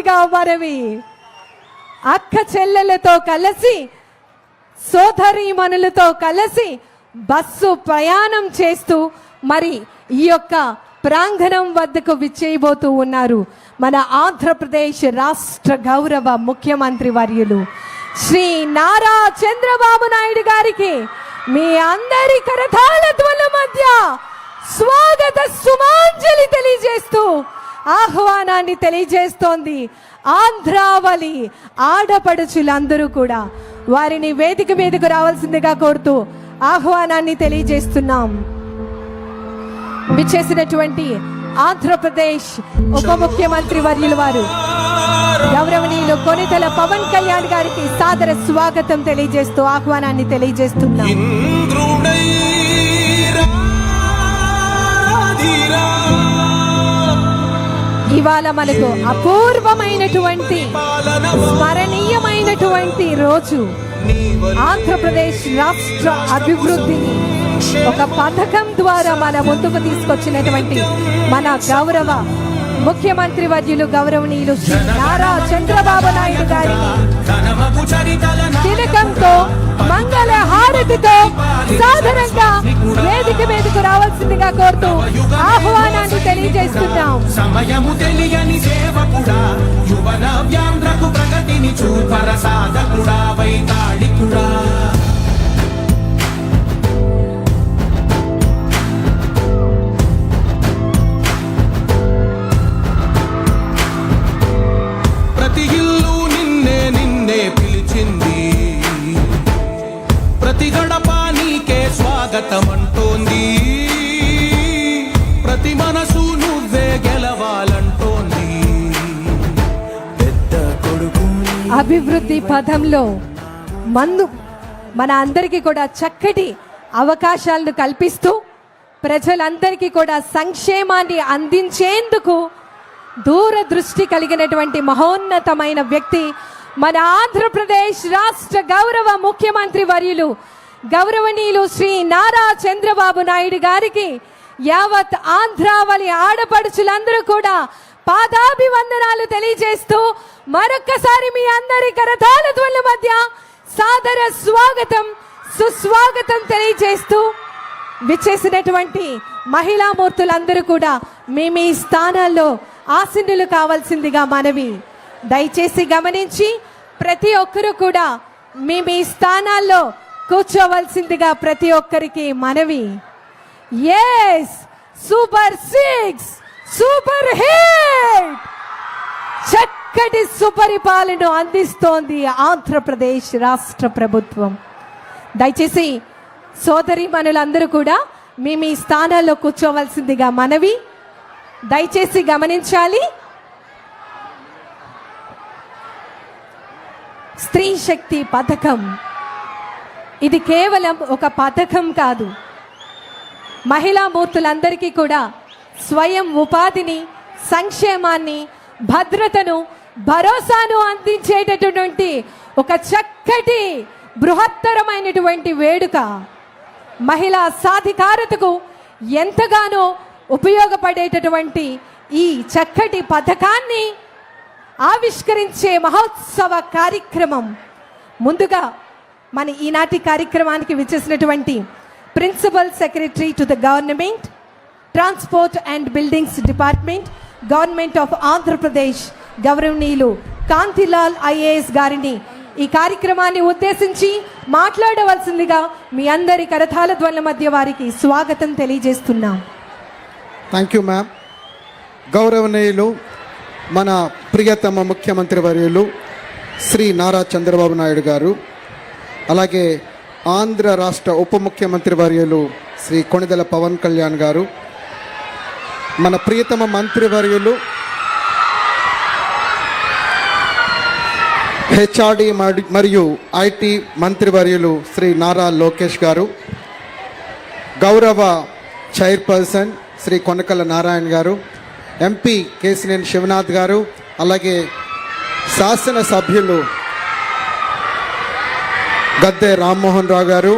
రావాల్సిందిగా మనవి అక్క చెల్లెలతో కలిసి సోదరీమణులతో కలిసి బస్సు ప్రయాణం చేస్తూ మరి ఈ యొక్క ప్రాంగణం వద్దకు విచ్చేయబోతూ ఉన్నారు మన ఆంధ్రప్రదేశ్ రాష్ట్ర గౌరవ ముఖ్యమంత్రి వర్యులు. శ్రీ నారా చంద్రబాబు నాయుడు గారికి మీ అందరి కరథాల ధ్వనుల మధ్య స్వాగత సుమాంజలి తెలియజేస్తూ ఆహ్వానాన్ని తెలియజేస్తోంది. ఆంధ్రావళి ఆడపడుచులందరూ కూడా వారిని వేదిక మీదకు రావాల్సిందిగా కోరుతూ ఆహ్వానాన్ని తెలియజేస్తున్నాం. విచ్చేసినటువంటి ఆంధ్రప్రదేశ్ ఉప ముఖ్యమంత్రి వర్యుల వారు. గౌరవనీయులు కొనితల పవన్ కళ్యాణ్ గారికి సాదర స్వాగతం తెలియజేస్తూ ఆహ్వానాన్ని తెలియజేస్తున్నాం. ఇవాళ మనకు అపూర్వమైనటువంటి స్మరణీయమైనటువంటి రోజు. ఆంధ్రప్రదేశ్ రాష్ట్ర అభివృద్ధిని ఒక పథకం ద్వారా మన ముందుకు తీసుకొచ్చినటువంటి మన గౌరవ ముఖ్యమంత్రి వర్యులు గౌరవనీయులు శ్రీ నారా చంద్రబాబు నాయుడు గారి తిలకంతో మంగళ హారతితో సాధారణంగా వేదిక మీదకు రావాల్సిందిగా కోరుతూ ఆహ్వానాన్ని తెలియజేస్తున్నాం. సమయము తెలియని సేవకుడా యువన ప్రతి గడప నీకే స్వాగతం అంటోంది ప్రతి మనసు నువ్వే గెలవాలంటోంది. పెద్ద కొడుకు అభివృద్ధి పథంలో మందు మన అందరికీ కూడా చక్కటి అవకాశాలను కల్పిస్తూ ప్రజలందరికీ కూడా సంక్షేమాన్ని అందించేందుకు దూరదృష్టి కలిగినటువంటి మహోన్నతమైన వ్యక్తి మన ఆంధ్రప్రదేశ్ రాష్ట్ర గౌరవ ముఖ్యమంత్రి వర్యులు గౌరవనీయులు శ్రీ నారా చంద్రబాబు నాయుడు గారికి యావత్ ఆంధ్రావళి ఆడపడుచులందరూ కూడా పాదాభివందనాలు తెలియజేస్తూ మరొక్కసారి మీ అందరి కరతాల ధ్వనుల మధ్య సాదర స్వాగతం సుస్వాగతం తెలియజేస్తూ విచ్చేసినటువంటి మహిళా మూర్తులందరూ కూడా మీ మీ స్థానాల్లో ఆసీనులు కావాల్సిందిగా మనవి. దయచేసి గమనించి ప్రతి ఒక్కరూ కూడా మీ మీ స్థానాల్లో కూర్చోవలసిందిగా ప్రతి ఒక్కరికి మనవి. Yes super six super hit చక్కటి సుపరిపాలన అందిస్తోంది ఆంధ్రప్రదేశ్ రాష్ట్ర ప్రభుత్వం. దయచేసి సోదరి మనులందరూ కూడా మీ మీ స్థానాల్లో కూర్చోవలసిందిగా మనవి. దయచేసి గమనించాలి. స్త్రీ శక్తి పథకం. ఇది కేవలం ఒక పథకం కాదు. మహిళా మూర్తులందరికీ కూడా స్వయం ఉపాధిని సంక్షేమాన్ని భద్రతను భరోసాను అందించేటటువంటి ఒక చక్కటి బృహత్తరమైనటువంటి వేడుక. మహిళా సాధికారతకు ఎంతగానో ఉపయోగపడేటటువంటి ఈ చక్కటి పథకాన్ని ఆవిష్కరించే మహోత్సవ కార్యక్రమం. ముందుగా మన ఈనాటి కార్యక్రమానికి విచ్చేసినటువంటి principal secretary to the government transport and buildings department government of Andhra Pradesh గౌరవనీయులు కాంతిలాల్ ఐఏఎస్ గారిని ఈ కార్యక్రమాన్ని ఉద్దేశించి మాట్లాడవలసిందిగా మీ అందరి కరతాల ధ్వనుల మధ్య వారికి స్వాగతం తెలియజేస్తున్నాం. థ్యాంక్ యూ మ్యామ్ గౌరవనీయులు మన ప్రియతమ ముఖ్యమంత్రి వర్యులు శ్రీ నారా చంద్రబాబు నాయుడు గారు అలాగే ఆంధ్ర రాష్ట్ర ఉప ముఖ్యమంత్రి వర్యులు శ్రీ కొణిదెల పవన్ కళ్యాణ్ గారు మన ప్రియతమ మంత్రివర్యులు హెచ్ఆర్డి మరియు ఐటీ మంత్రివర్యులు శ్రీ నారా లోకేష్ గారు గౌరవ చైర్పర్సన్ శ్రీ కొనకల నారాయణ గారు ఎంపీ కేసినేని శివనాథ్ గారు అలాగే శాసన సభ్యులు గద్దె రామ్మోహన్ రావు గారు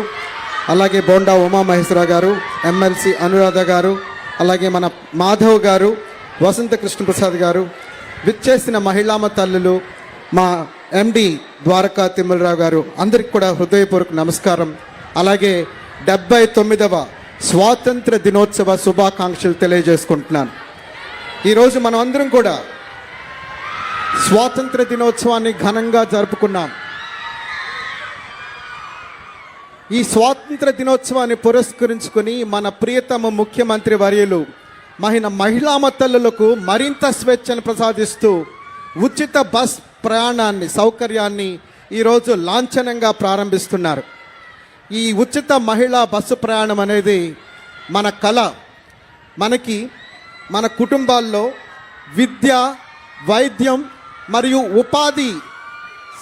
అలాగే బోండా ఉమామహేశ్వరరావు గారు ఎమ్మెల్సీ అనురాధ గారు అలాగే మన మాధవ్ గారు వసంత కృష్ణప్రసాద్ గారు విచ్చేసిన మహిళామ తల్లులు మా ఎండి ద్వారకా తిమ్మలరావు గారు అందరికి కూడా హృదయపూర్వక నమస్కారం. అలాగే డెబ్బై తొమ్మిదవ స్వాతంత్ర దినోత్సవ శుభాకాంక్షలు తెలియజేసుకుంటున్నాను. ఈరోజు మనం అందరం కూడా స్వాతంత్ర దినోత్సవాన్ని ఘనంగా జరుపుకున్నాం. ఈ స్వాతంత్ర దినోత్సవాన్ని పురస్కరించుకొని మన ప్రియతమ ముఖ్యమంత్రి వర్యులు మహిళ మహిళామ తల్లులకు మరింత స్వేచ్ఛను ప్రసాదిస్తూ ఉచిత బస్ ప్రయాణాన్ని సౌకర్యాన్ని ఈరోజు లాంఛనంగా ప్రారంభిస్తున్నారు. ఈ ఉచిత మహిళా బస్సు ప్రయాణం అనేది మన కళ. మనకి మన కుటుంబాల్లో విద్య వైద్యం మరియు ఉపాధి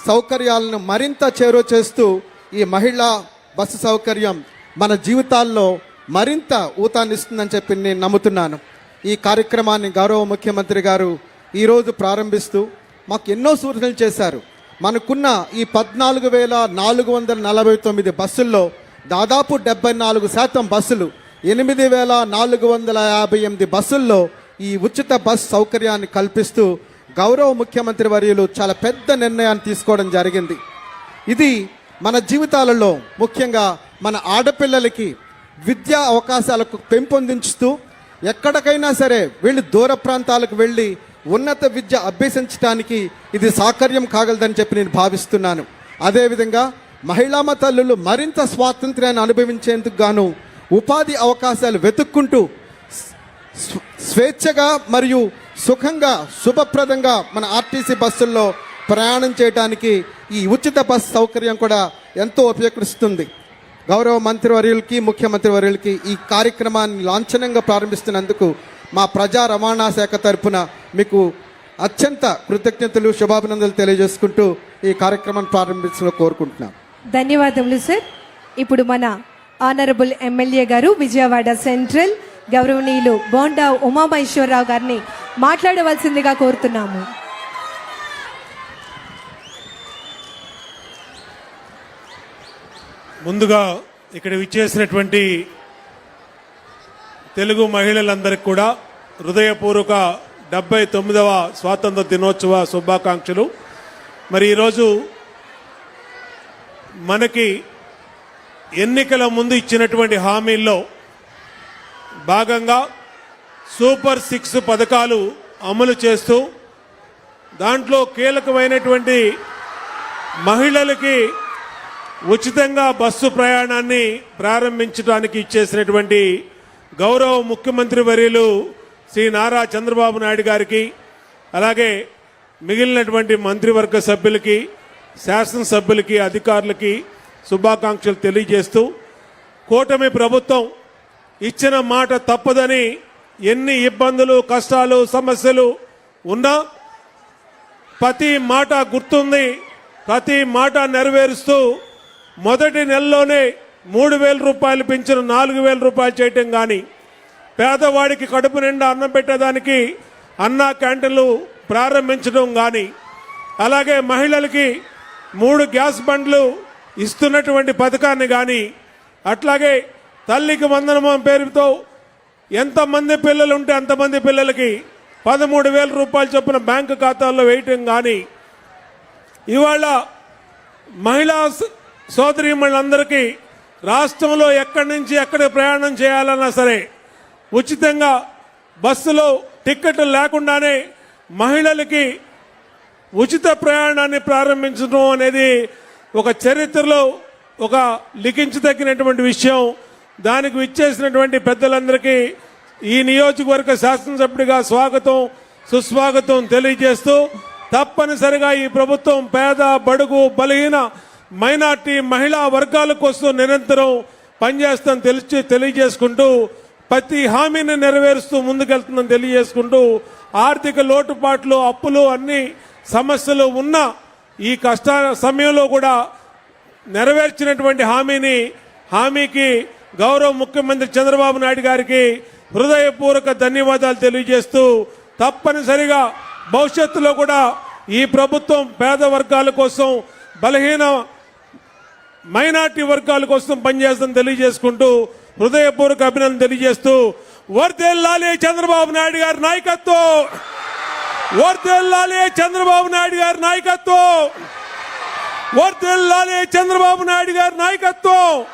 సౌకర్యాలను మరింత చేరువ చేస్తూ ఈ మహిళా బస్సు సౌకర్యం మన జీవితాల్లో మరింత ఊతాన్నిస్తుందని చెప్పి నేను నమ్ముతున్నాను. ఈ కార్యక్రమాన్ని గౌరవ ముఖ్యమంత్రి గారు ఈరోజు ప్రారంభిస్తూ మాకు ఎన్నో సూచనలు చేశారు. మనకున్న ఈ పద్నాలుగు వేల నాలుగు వందల నలభై తొమ్మిది బస్సుల్లో దాదాపు డెబ్బై నాలుగు శాతం బస్సులు ఎనిమిది వేల నాలుగు వందల యాభై ఎనిమిది బస్సుల్లో ఈ ఉచిత బస్ సౌకర్యాన్ని కల్పిస్తూ గౌరవ ముఖ్యమంత్రి వర్యులు చాలా పెద్ద నిర్ణయాన్ని తీసుకోవడం జరిగింది. ఇది మన జీవితాలలో ముఖ్యంగా మన ఆడపిల్లలకి విద్యా అవకాశాలకు పెంపొందించుతూ ఎక్కడికైనా సరే వెళ్ళి దూర ప్రాంతాలకు వెళ్ళి ఉన్నత విద్య అభ్యసించడానికి ఇది సాకర్యం కాగలదని చెప్పి నేను భావిస్తున్నాను. అదేవిధంగా మహిళామ తల్లులు మరింత స్వాతంత్ర్యాన్ని అనుభవించేందుకు గాను ఉపాధి అవకాశాలు వెతుక్కుంటూ స్వేచ్ఛగా మరియు సుఖంగా శుభప్రదంగా మన ఆర్టీసీ బస్సుల్లో ప్రయాణం చేయడానికి ఈ ఉచిత బస్ సౌకర్యం కూడా ఎంతో ఉపయోగిస్తుంది గౌరవ మంత్రివర్యులకి ముఖ్యమంత్రి వర్యులకి ఈ కార్యక్రమాన్ని లాంఛనంగా ప్రారంభిస్తున్నందుకు మా ప్రజా రవాణా శాఖ తరపున మీకు అత్యంత కృతజ్ఞతలు శుభాభినందనలు తెలియజేసుకుంటూ ఈ కార్యక్రమాన్ని ప్రారంభించడం కోరుకుంటున్నాం. ధన్యవాదములు సార్. ఇప్పుడు మన ఆనరబుల్ ఎమ్మెల్యే గారు విజయవాడ సెంట్రల్ గౌరవనీయులు బోండా ఉమామహేశ్వరరావు గారిని మాట్లాడవలసిందిగా కోరుతున్నాము. ముందుగా ఇక్కడ విచ్చేసినటువంటి తెలుగు మహిళలందరికీ కూడా హృదయపూర్వక డెబ్బై తొమ్మిదవ స్వాతంత్ర దినోత్సవ శుభాకాంక్షలు. మరి ఈరోజు మనకి ఎన్నికల ముందు ఇచ్చినటువంటి హామీల్లో భాగంగా సూపర్ సిక్స్ పథకాలు అమలు చేస్తూ దాంట్లో కీలకమైనటువంటి మహిళలకి ఉచితంగా బస్సు ప్రయాణాన్ని ప్రారంభించడానికి ఇచ్చేసినటువంటి గౌరవ ముఖ్యమంత్రి వర్యులు శ్రీ నారా చంద్రబాబు నాయుడు గారికి అలాగే మిగిలినటువంటి మంత్రివర్గ సభ్యులకి శాసనసభ్యులకి అధికారులకి శుభాకాంక్షలు తెలియజేస్తూ కూటమి ప్రభుత్వం ఇచ్చిన మాట తప్పదని ఎన్ని ఇబ్బందులు కష్టాలు సమస్యలు ఉన్నా ప్రతి మాట గుర్తుంది. ప్రతి మాట నెరవేరుస్తూ మొదటి నెలలోనే మూడు వేల రూపాయలు పెంచిన నాలుగు వేల రూపాయలు చేయటం కానీ పేదవాడికి కడుపు నిండా అన్నం పెట్టేదానికి అన్నా క్యాంటీన్లు ప్రారంభించడం కానీ అలాగే మహిళలకి మూడు గ్యాస్ బండ్లు ఇస్తున్నటువంటి పథకాన్ని కానీ అట్లాగే తల్లికి వందనమం పేరుతో ఎంతమంది పిల్లలు ఉంటే అంతమంది పిల్లలకి పదమూడు వేల రూపాయలు చొప్పున బ్యాంకు ఖాతాల్లో వేయటం కానీ ఇవాళ మహిళా స- సోదరీమణులందరికీ రాష్ట్రంలో ఎక్కడి నుంచి ఎక్కడ ప్రయాణం చేయాలన్నా సరే ఉచితంగా బస్సులో టిక్కెట్లు లేకుండానే మహిళలకి ఉచిత ప్రయాణాన్ని ప్రారంభించడం అనేది ఒక చరిత్రలో ఒక లిఖించదగినటువంటి విషయం దానికి విచ్చేసినటువంటి పెద్దలందరికీ ఈ నియోజకవర్గ శాసనసభ్యుడిగా స్వాగతం సుస్వాగతం తెలియజేస్తూ తప్పనిసరిగా ఈ ప్రభుత్వం పేద బడుగు బలహీన మైనార్టీ మహిళా వర్గాల కోసం నిరంతరం పనిచేస్తాం తెలిసి తెలియజేసుకుంటూ ప్రతి హామీని నెరవేరుస్తూ ముందుకెళ్తుందని తెలియజేసుకుంటూ ఆర్థిక లోటుపాట్లు అప్పులు అన్ని సమస్యలు ఉన్న ఈ కష్ట సమయంలో కూడా నెరవేర్చినటువంటి హామీని హామీకి గౌరవ ముఖ్యమంత్రి చంద్రబాబు నాయుడు గారికి హృదయపూర్వక ధన్యవాదాలు తెలియజేస్తూ తప్పనిసరిగా భవిష్యత్తులో కూడా ఈ ప్రభుత్వం పేద వర్గాల కోసం బలహీన మైనార్టీ వర్గాల కోసం పనిచేస్తుందని తెలియజేసుకుంటూ హృదయపూర్వక అభినందన తెలియజేస్తూ వర్దెల్లాలి చంద్రబాబు నాయుడు గారి నాయకత్వం! వర్దిల్లాలి చంద్రబాబు నాయుడు గారి నాయకత్వం. వర్దిల్లాలి చంద్రబాబు నాయుడు గారి నాయకత్వం.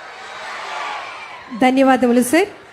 ధన్యవాదములు సార్.